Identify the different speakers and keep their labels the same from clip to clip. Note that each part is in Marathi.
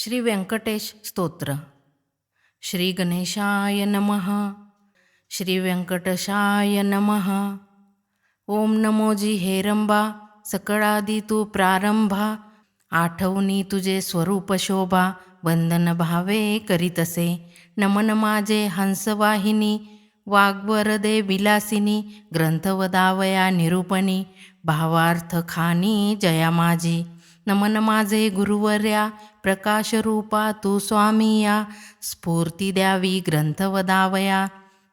Speaker 1: श्री व्यंकटेश स्तोत्र श्री गणेशाय नम श्री व्यंकटशाय नम ओम नमोजी हेरंबा सकळादी तू प्रारंभा आठवणी तुझे स्वरूप शोभा वंदन भावे करीतसे नमन माझे हंसवाहिनी वाग्वरदे विलासिनी ग्रंथवदावया निरूपणी भावार्थ खानी जया माझी नमन माझे गुरुवर्या प्रकाशरूपा तू स्वामी या स्फूर्ती द्यावी ग्रंथ वदावया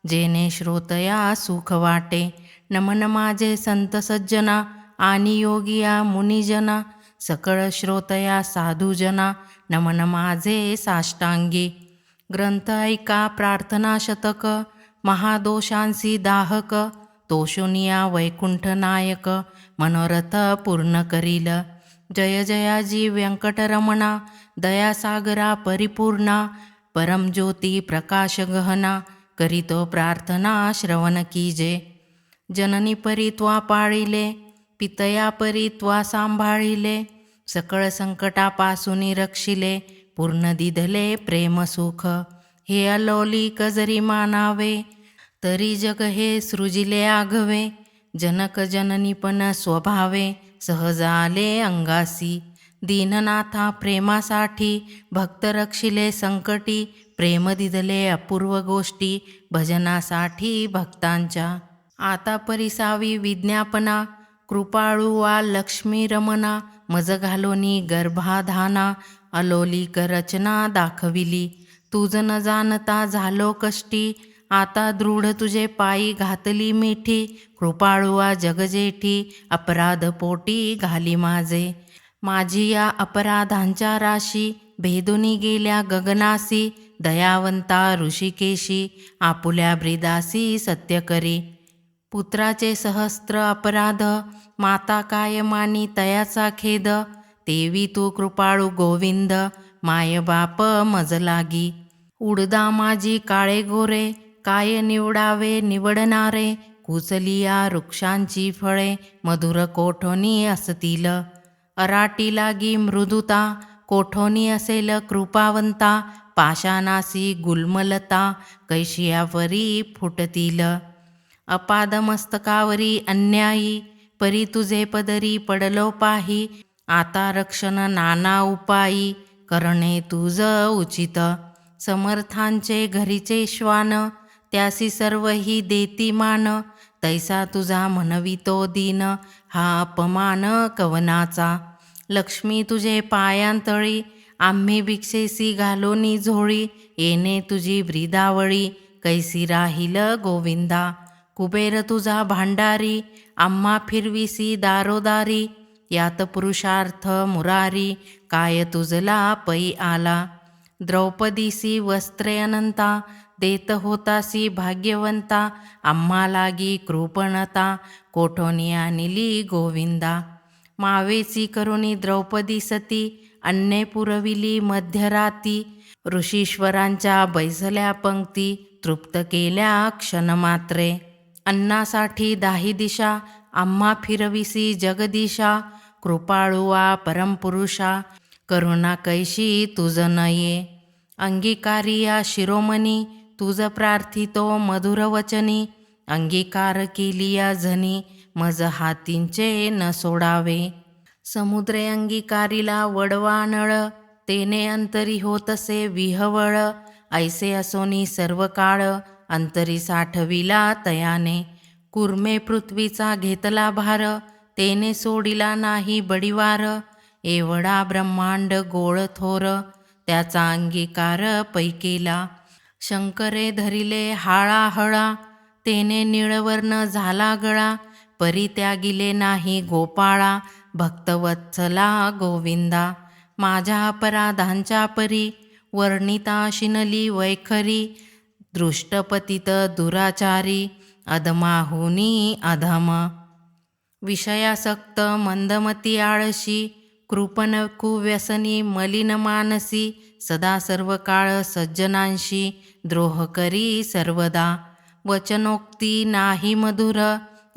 Speaker 1: जेने श्रोतया सुख वाटे नमन माझे संत सज्जना आणि योगिया मुनिजना सकळ श्रोतया साधूजना नमन माझे साष्टांगी ग्रंथ ऐका प्रार्थना शतक महादोषांसी दाहक तोषुनिया नायक मनोरथ पूर्ण करील जय जयाजी व्यंकटरमणा दयासागरा परिपूर्णा परमज्योती प्रकाश गहना करीतो प्रार्थना श्रवण जे जननी परी त्वा पाळिले पितया परी त्वा सांभाळिले सकळ संकटापासूनी रक्षिले पूर्ण दिधले सुख हे अलोली कजरी मानावे तरी जग हे सृजिले आघवे जनक जननी पण स्वभावे सहज आले अंगासी दीननाथा प्रेमासाठी भक्त रक्षिले संकटी प्रेम दिदले अपूर्व गोष्टी भजनासाठी भक्तांच्या आता परिसावी विज्ञापना कृपाळू वा लक्ष्मी रमना मज घालोनी गर्भाधाना अलोली करचना दाखविली तुझ न जाणता झालो कष्टी आता दृढ तुझे पायी घातली मिठी कृपाळुआ जगजेठी अपराध पोटी घाली माझे माझी या अपराधांच्या राशी भेदुनी गेल्या गगनासी दयावंता ऋषिकेशी आपुल्या ब्रिदासी सत्य करी पुत्राचे सहस्त्र अपराध माता काय मानी तयाचा खेद तेवी तू कृपाळू गोविंद माय बाप मजलागी उडदा माझी काळे गोरे काय निवडावे निवडणारे कुचलिया वृक्षांची फळे मधुर कोठोनी असतील अराटी लागी मृदुता कोठोनी असेल कृपावंता पाशानासी गुल्मलता कैशियावरी फुटतील अपादमस्तकावरी अन्यायी परी तुझे पदरी पडलो पाही आता रक्षण नाना उपायी करणे तुझ उचित समर्थांचे घरीचे श्वान त्यासी सर्व ही देती मान तैसा तुझा मनवितो दीन हा अपमान कवनाचा लक्ष्मी तुझे पायांतळी आम्ही भिक्षेसी घालोनी झोळी येणे तुझी ब्रिदावळी कैसी राहिल गोविंदा कुबेर तुझा भांडारी आम्हा फिरविसी दारोदारी यात पुरुषार्थ मुरारी काय तुझला पै आला द्रौपदीसी वस्त्रे अनंता देत होतासी भाग्यवंता आम्हा लागी कृपणता कोठोनिया निली गोविंदा मावेची करुणी द्रौपदी सती अन्ने पुरविली मध्यराती ऋषीश्वरांच्या बैसल्या पंक्ती तृप्त केल्या क्षणमात्रे अन्नासाठी दाही दिशा आम्हा फिरविसी जगदिशा कृपाळुवा परमपुरुषा करुणा कैशी तुझ नये अंगीकारिया शिरोमणी तुझ प्रार्थितो मधुरवचनी अंगीकार केलिया झनी मज हातींचे न सोडावे समुद्रे वडवा नळ तेने अंतरी होतसे विहवळ ऐसे असोनी सर्व काळ अंतरी साठविला तयाने कुर्मे पृथ्वीचा घेतला भार तेने सोडिला नाही बडीवार एवढा ब्रह्मांड गोळ थोर त्याचा अंगीकार पैकेला शंकरे धरिले हाळा हळा तेने निळवर्ण झाला गळा परित्यागिले नाही गोपाळा भक्तवत्सला गोविंदा माझ्या अपराधांच्या परी वर्णिता शिनली वैखरी दृष्टपतित दुराचारी अधमाहुनी अधम विषयासक्त मंदमती आळशी कृपनकुव्यसनी मलिन मानसी सदा सर्व काळ सज्जनांशी द्रोह करी सर्वदा वचनोक्ती नाही मधुर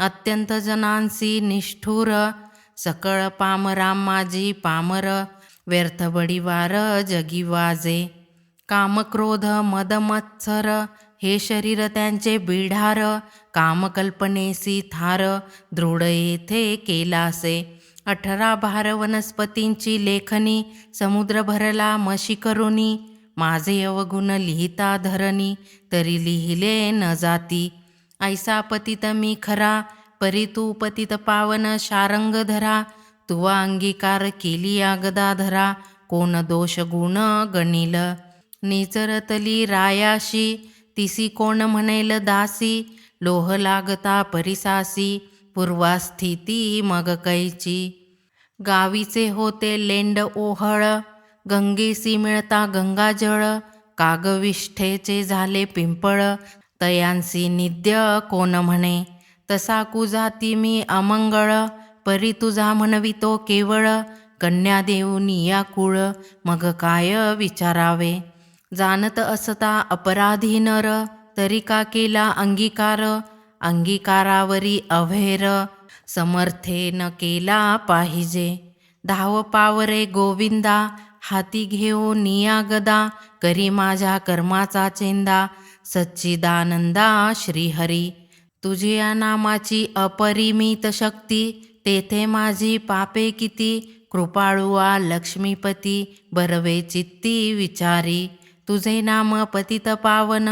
Speaker 1: अत्यंत जनांशी निष्ठुर सकळ पामराम माझी पामर व्यर्थ बडीवार जगी वाजे कामक्रोध मदमत्सर हे शरीर त्यांचे बिढार कामकल्पनेसी थार दृढ येथे केलासे अठरा भार वनस्पतींची लेखनी समुद्र भरला मशी करुणी माझे अवगुण लिहिता धरणी तरी लिहिले न जाती ऐसा पतित मी खरा परी तू पतित पावन शारंग धरा तुवा अंगीकार केली आगदा धरा कोण दोष गुण गणिल निचरतली रायाशी तिसी कोण म्हणेल दासी लोह लागता परिसासी पूर्वास्थिती मग कैची गावीचे होते लेंड ओहळ गंगेसी मिळता गंगाजळ कागविष्ठेचे झाले पिंपळ तयांसी निद्य कोण म्हणे तसा कुजाती मी अमंगळ परी तुझा म्हणवितो केवळ कन्या देऊनी या कुळ मग काय विचारावे जाणत असता अपराधी नर तरी का केला अंगीकार अंगीकारावरी अभेर समर्थेन केला पाहिजे धाव पावरे गोविंदा हाती घेऊ निया गदा, करी माझ्या कर्माचा चेंदा सच्चिदानंदा श्रीहरी तुझ्या नामाची अपरिमित शक्ती तेथे माझी पापे किती कृपाळुआ लक्ष्मीपती बरवे चित्ती विचारी तुझे नाम पतित पावन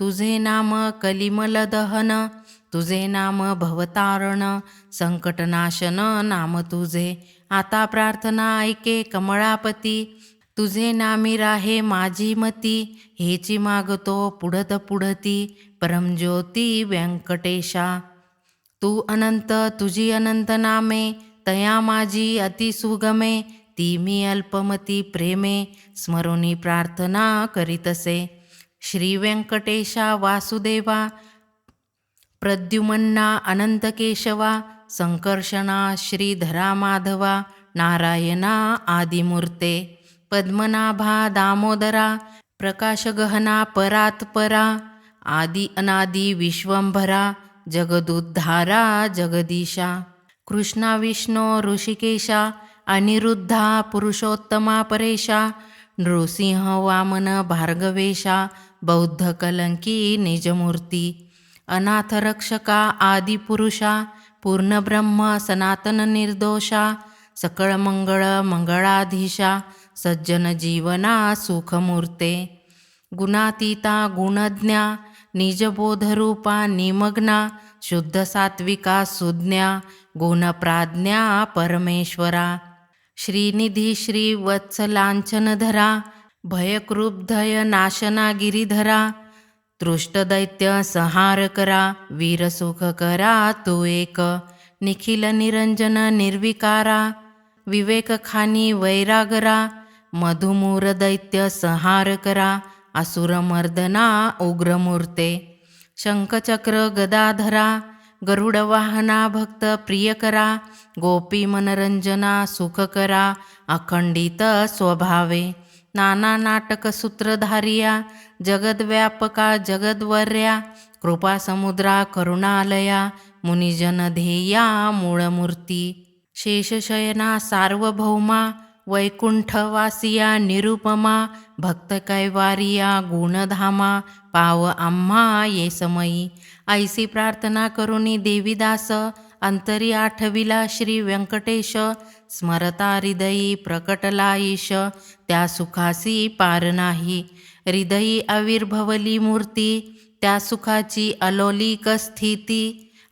Speaker 1: तुझे नाम कलिमल दहन तुझे नाम भवतारण संकटनाशन नाम तुझे आता प्रार्थना ऐके कमळापती तुझे नामी राहे माझी मती हेची मागतो पुढत पुढती परमज्योती व्यंकटेशा तू अनंत तुझी अनंत नामे तया माझी अति सुगमे ती मी अल्पमती प्रेमे स्मरुणी प्रार्थना करीतसे श्री व्यंकटेशा वासुदेवा प्रद्युमन्ना अनंतकेशवा संकर्षणा श्रीधरा माधवा नारायणा आदिमूर्ते पद्मनाभा दामोदरा प्रकाशगहना परात्परा आदि अनादि विश्वंभरा जगदुद्धारा जगदीशा कृष्णा विष्णो ऋषिकेशा अनिरुद्धा पुरुषोत्तमा परेशा नृसिंह वामन भार्गवेशा कलंकी निजमूर्ती अनाथरक्षका आदिपुरुषा पूर्णब्रह्म सनातन निर्दोषा सकळमंगळ मंगळाधीशा सज्जन जीवना सुखमूर्ते गुणातीता गुणज्ञा निजबोधरूपा निमग्ना शुद्ध सात्विका सुज्ञा गुणप्राज्ञा परमेश्वरा श्रीनिधी श्रीवत्सलांछनधरा भयक्रुब्धय नाशना गिरीधरा दैत्य संहार करा वीर सुख करा तो एक निखिल निरंजन निर्विकारा विवेक खानी वैरागरा मधुमूर दैत्य संहार करा असुर असुरमर्दना उग्रमूर्ते शंखचक्र गदाधरा वाहना भक्त प्रिय करा, गोपी मनरंजना सुखकरा अखंडित स्वभावे नाना नाटक सूत्रधारिया जगद्व्यापका जगद्वर्या समुद्रा करुणालया ध्येया मूळमूर्ती शेषशयना सार्वभौमा वैकुंठवासिया निरुपमा भक्तकैवारिया गुणधामा पाव आम्हा ये समयी ऐसी प्रार्थना करुणी देवीदास अंतरी आठविला श्री व्यंकटेश स्मरता हृदयी प्रकटलाईश त्या सुखासी पार नाही हृदयी आविर्भवली मूर्ती त्या सुखाची अलोलिक स्थिती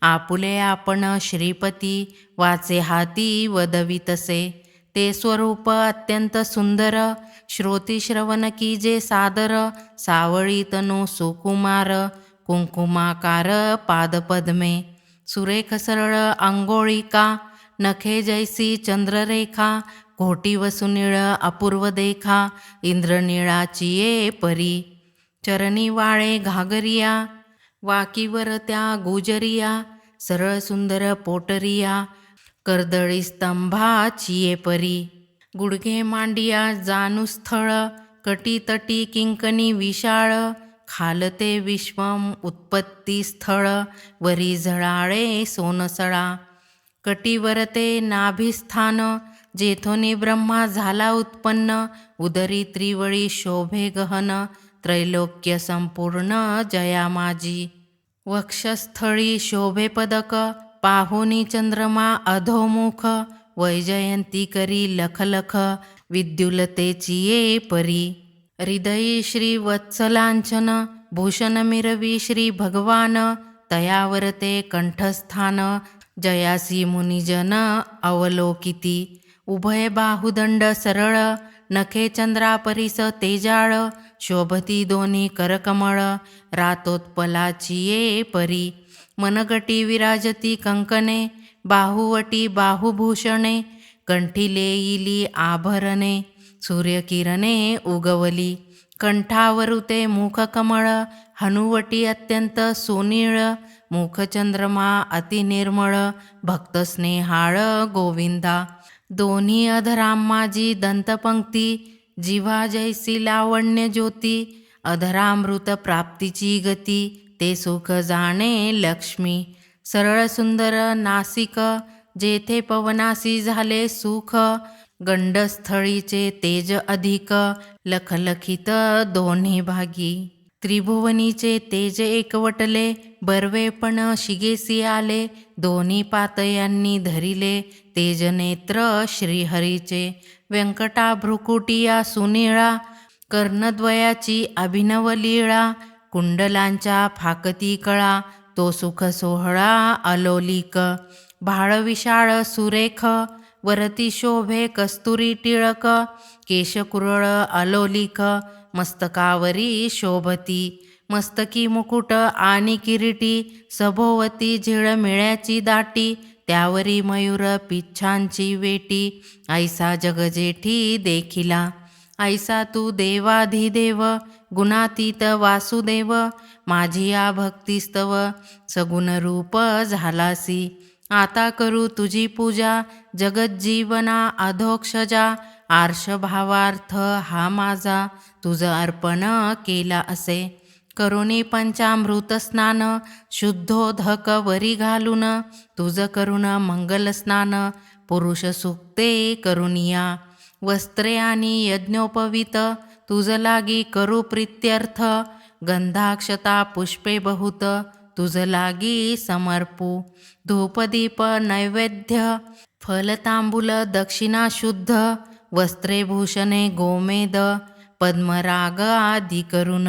Speaker 1: आपुले आपण श्रीपती वाचे हाती वदवितसे ते स्वरूप अत्यंत सुंदर श्रोती की जे सादर सावळी सुकुमार कुंकुमाकार पादपद्मे सुरेख सरळ अंगोळिका नखे जैसी चंद्ररेखा घोटी वसुनिळ अपूर्व देखा इंद्रनिळाची परी चरणी वाळे घागरिया वाकीवर त्या गुजरिया सरळ सुंदर पोटरिया कर्दळी स्तंभाची ये परी गुडघे मांडिया जानुस्थळ तटी किंकणी विशाळ खालते विश्वम उत्पत्ती स्थळ वरी झळाळे सोनसळा कटीवरते नाभिस्थान जेथोने ब्रह्मा झाला उत्पन्न उदरी त्रिवळी शोभे गहन त्रैलोक्य संपूर्ण जया माजी। वक्षस्थळी शोभे पदक पाहुनी चंद्रमा अधोमुख वैजयंती करी लखलख विद्युलतेची ये परी हृदयी श्री वत्सलांचन भूषण मिरवी श्री भगवान तयावरते कंठस्थान जयासी मुनिजन अवलोकिती उभय बाहुदंड सरळ नखे परिस तेजाळ शोभती दोनी करकमळ रातोत्पलाची ये परी मनगटी विराजती कंकणे बाहुवटी बाहुभूषणे कंठिले इली आभरणे सूर्यकिरणे उगवली कंठावरुते मुखकमळ हनुवटी अत्यंत सोनीळ मुखचंद्रमा अतिनिर्मळ भक्तस्नेहाळ गोविंदा दोन्ही अधरामाजी दंतपंक्ती जिवा जैसी लावण्य ज्योती अधरामृत प्राप्तीची गती ते सुख जाणे लक्ष्मी सरळ सुंदर नासिक जेथे पवनासी झाले सुख गंडस्थळीचे तेज अधिक लखलखित दोन्ही भागी त्रिभुवनीचे तेज एकवटले बर्वेपण शिगेसी आले दोन्ही पातयांनी धरिले तेज नेत्र श्रीहरीचे व्यंकटा भ्रुकुटिया सुनिळा कर्णद्वयाची अभिनव लीळा कुंडलांच्या फाकती कळा तो सुख सोहळा अलोलिक भाळविशाळ सुरेख वरती शोभे कस्तुरी टिळक केशकुरळ अलोलिक मस्तकावरी शोभती मस्तकी मुकुट आणि किरीटी सभोवती मिळ्याची दाटी त्यावरी मयूर पिच्छांची वेटी ऐसा जगजेठी देखिला ऐसा तू देव, गुणातीत वासुदेव माझी या सगुण रूप झालासी आता करू तुझी पूजा जगज्जीवना अधोक्षजा आर्षभावार्थ हा माझा तुझं अर्पण केला असे करुणी पंचामृत स्नान शुद्धोधक वरी घालून तुझं करुण मंगल स्नान पुरुष सुक्ते करुणिया वस्त्रे आणि यज्ञोपवित तुझ लागी करू प्रित्यर्थ गंधाक्षता पुष्पे बहुत तुझ लागी समर्पू धूपदीप नैवेद्य फलतांबुल दक्षिणा शुद्ध वस्त्रे भूषणे गोमेद पद्मराग आदी करून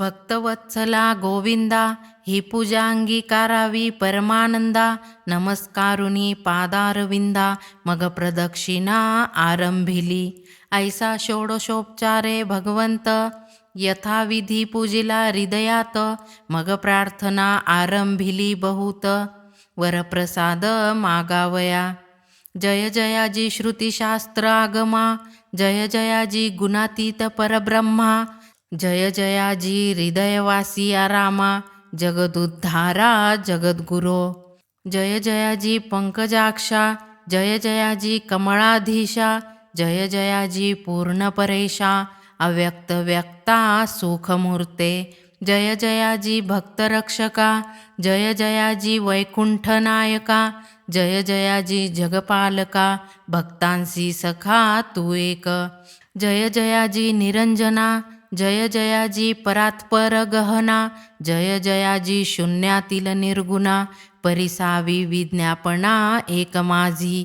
Speaker 1: भक्तवत्सला गोविंदा ही पूजा अंगीकारावी परमानंदा नमस्कारुनी पादारविंदा मग प्रदक्षिणा आरंभिली ऐसा षोडशोपचारे भगवंत यथाविधी पूजिला हृदयात मग प्रार्थना आरंभिली बहुत वरप्रसाद मागावया जय जयाजी श्रुतिशास्त्र आगमा जय जयाजी गुणातीत परब्रह्मा जय जयाजी हृदयवासी आरामा जगदुद्धारा जगद्गुरो जय जयाजी पंकजाक्षा जय जयाजी कमळाधीशा जय जयाजी पूर्णपरेशा व्यक्ता सुखमूर्ते जय जयाजी भक्तरक्षका जय जयाजी वैकुंठनायका जय जयाजी जगपालका भक्तांसी सखा तू एक जय जयाजी निरंजना जय जयाजी परात्पर गहना जय जयाजी शून्यातील निर्गुणा परिसावी विज्ञापना एक माझी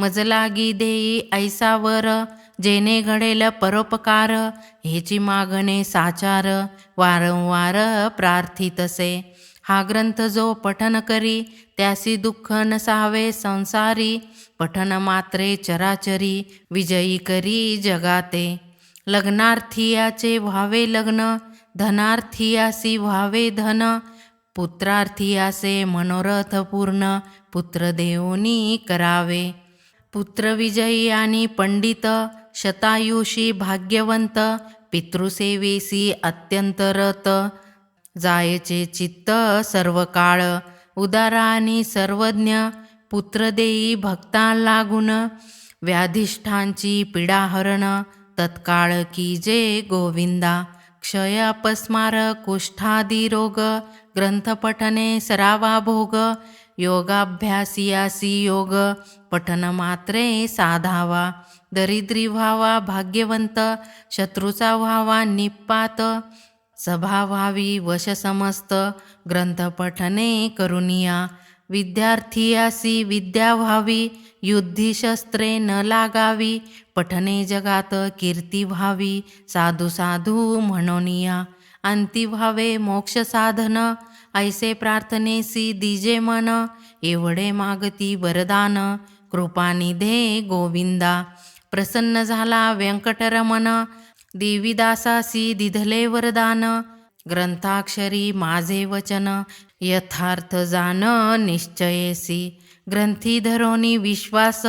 Speaker 1: मजलागी देई ऐसावर जेने घडेल परोपकार हेची मागणे साचार वारंवार प्रार्थितसे हा ग्रंथ जो पठन करी त्यासी दुःख नसावे संसारी पठन मात्रे चराचरी विजयी करी जगाते लग्नार्थियाचे व्हावे लग्न धनार्थियासी व्हावे धन पुत्रार्थियासे मनोरथ पूर्ण पुत्र देऊनी करावे पुत्रविजयी आणि पंडित शतायुषी भाग्यवंत पितृसेवेसी अत्यंतरत जायचे चित्त सर्व काळ उदारानी सर्वज्ञ पुत्रदेयी भक्ता लागून व्याधिष्ठांची हरण तत्काळ की जे गोविंदा क्षय अपस्मार कुष्ठादी रोग पठने सरावा भोग योगाभ्यासियासी योग मात्रे साधावा दरिद्री व्हावा भाग्यवंत शत्रूचा व्हावा निपात सभा व्हावी वश समस्त ग्रंथपठने करुनिया विद्यार्थीयासी विद्या व्हावी युद्धिशस्त्रे शस्त्रे न लागावी पठने जगात कीर्ती व्हावी साधू साधू म्हणोनिया अंती व्हावे मोक्ष साधन ऐसे प्रार्थनेसी दिजे मन एवढे मागती वरदान कृपा निधे गोविंदा प्रसन्न झाला व्यंकटरमन देवीदासासी दिधले वरदान ग्रंथाक्षरी माझे वचन यथार्थ जान निश्चयेसी ग्रंथी धरोनी विश्वास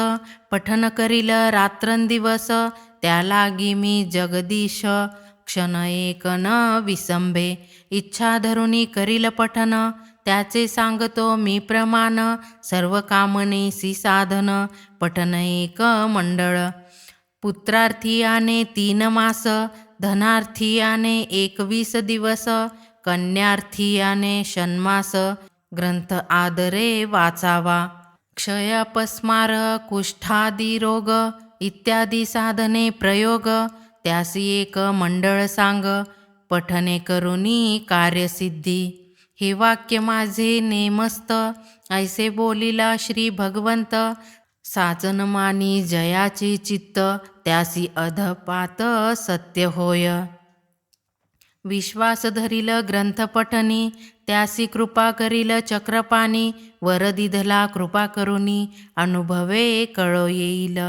Speaker 1: पठन करील रात्रंदिवस त्या लागी मी जगदीश क्षण एक न विसंभे इच्छा धरुनी करील पठन त्याचे सांगतो मी प्रमाण सर्व सी साधन पठन एक मंडळ मास धनार्थी धनार्थीयाने एकवीस दिवस कन्यार्थी आने षण्मास ग्रंथ आदरे वाचावा क्षयापस्मार रोग, इत्यादी साधने प्रयोग त्यासी एक मंडळ सांग पठने करुनी कार्यसिद्धी हे वाक्य माझे नेमस्त ऐसे बोलिला श्री भगवंत साचनमानी जयाची चित्त त्यासी अधपात सत्य होय विश्वास धरील ग्रंथपठनी त्यासी कृपा करील चक्रपाणी वरदिधला कृपा करुनी अनुभवे कळो येईल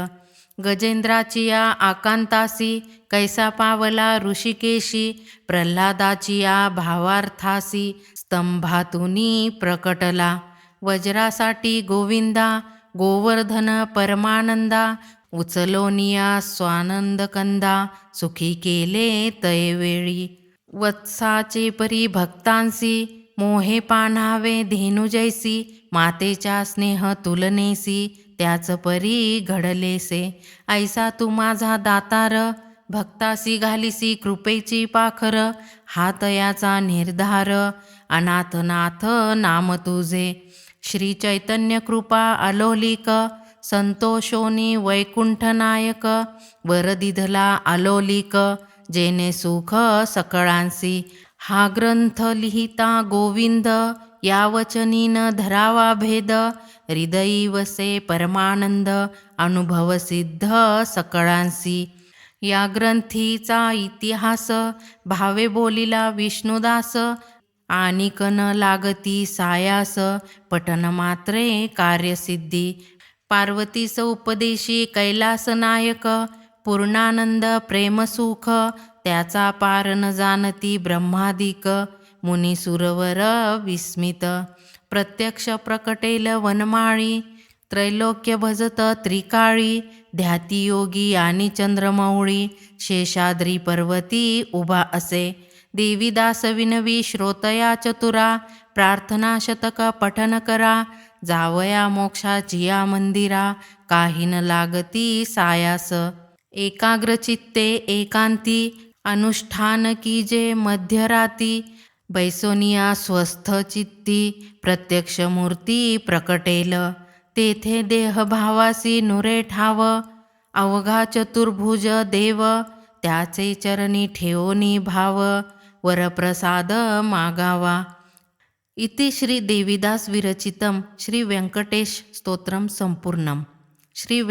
Speaker 1: गजेंद्राचिया आकांतासी कैसा पावला ऋषिकेशी प्रल्हादाचिया भावार्थासी स्तंभातुनी प्रकटला वज्रासाठी गोविंदा गोवर्धन परमानंदा उचलोनिया स्वानंद कंदा, सुखी केले तयवेळी वत्साचे परी भक्तांसी मोहे पानावे धेनुजैसी मातेचा स्नेह तुलनेसी त्याच परी घडलेसे ऐसा तू माझा दातार भक्तासी घालिसी कृपेची पाखर हातयाचा निर्धार अनाथनाथ नाम तुझे श्री कृपा आलोलिक संतोषोनी वैकुंठनायक वरदिधला आलोलिक जेने सुख सकळांसी हा ग्रंथ लिहिता गोविंद या वचनीन धरावा भेद हृदयी वसे परमानंद अनुभव सिद्ध सकळांसी या ग्रंथीचा इतिहास भावे बोलिला विष्णुदास आनिकन लागती सायास पटन मात्रे कार्यसिद्धी पार्वतीस उपदेशी कैलास नायक, पूर्णानंद प्रेमसुख त्याचा पार न जाणती ब्रह्मादिक मुनिसुरवर विस्मित प्रत्यक्ष प्रकटेल वनमाळी त्रैलोक्य भजत त्रिकाळी ध्याती योगी आणि चंद्रमौळी शेषाद्री पर्वती उभा असे विनवी श्रोतया चतुरा शतक पठन करा जावया मोक्षा जिया मंदिरा काहीन लागती सायास एकाग्र एकाग्रचित्ते एकांती अनुष्ठान कीजे मध्यराती बैसोनिया स्वस्थ चित्ती प्रत्यक्ष मूर्ती प्रकटेल तेथे देहभावासी नुरे ठाव अवघा चतुर्भुज देव त्याचे चरणी ठेवनी भाव वरप्रसाद मागावा इति श्री देविदास विरचितं श्री व्यंकटेश स्तोत्रम संपूर्णम श्री